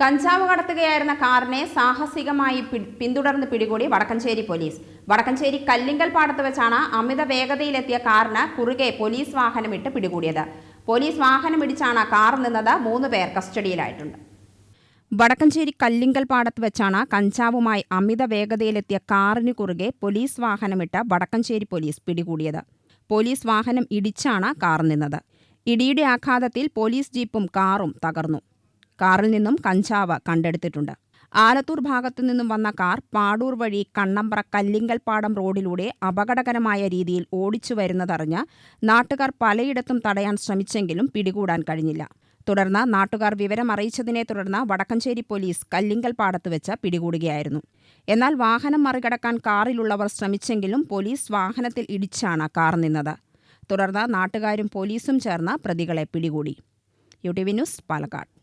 കഞ്ചാവ് കടത്തുകയായിരുന്ന കാറിനെ സാഹസികമായി പിന്തുടർന്ന് പിടികൂടി വടക്കഞ്ചേരി പോലീസ്. വടക്കഞ്ചേരി കല്ലിങ്കൽ പാടത്ത് വെച്ചാണ് അമിത വേഗതയിലെത്തിയ കാറിന് കുറുകെ പോലീസ് വാഹനം ഇട്ട് പിടികൂടിയത്. പോലീസ് വാഹനം ഇടിച്ചാണ് കാർ നിന്നത് മൂന്ന് പേർ കസ്റ്റഡിയിലായിട്ടുണ്ട്. വടക്കഞ്ചേരി കല്ലിങ്കൽ പാടത്ത് വെച്ചാണ് കഞ്ചാവുമായി അമിത വേഗതയിലെത്തിയ കാറിന് കുറുകെ പോലീസ് വാഹനമിട്ട് വടക്കഞ്ചേരി പോലീസ് പിടികൂടിയത്. പോലീസ് വാഹനം ഇടിച്ചാണ് കാർ നിന്നത്. ഇടിയുടെ ആഘാതത്തിൽ പോലീസ് ജീപ്പും കാറും തകർന്നു. കാറിൽ നിന്നും കഞ്ചാവ് കണ്ടെടുത്തിട്ടുണ്ട്. ആലത്തൂർ ഭാഗത്തു നിന്നും വന്ന കാർ പാടൂർ വഴി കണ്ണമ്പ്ര കല്ലിങ്കൽപ്പാടം റോഡിലൂടെ അപകടകരമായ രീതിയിൽ ഓടിച്ചു വരുന്നതറിഞ്ഞ് നാട്ടുകാർ പലയിടത്തും തടയാൻ ശ്രമിച്ചെങ്കിലും പിടികൂടാൻ കഴിഞ്ഞില്ല. തുടർന്ന് നാട്ടുകാർ വിവരം അറിയിച്ചതിനെ തുടർന്ന് വടക്കഞ്ചേരി പോലീസ് കല്ലിങ്കൽ പാടത്ത് വെച്ച് പിടികൂടുകയായിരുന്നു. എന്നാൽ വാഹനം മറികടക്കാൻ കാറിലുള്ളവർ ശ്രമിച്ചെങ്കിലും പോലീസ് വാഹനത്തിൽ ഇടിച്ചാണ് കാർ നിന്നത്. തുടർന്ന് നാട്ടുകാരും പോലീസും ചേർന്ന് പ്രതികളെ പിടികൂടി. U T V news Palakkad.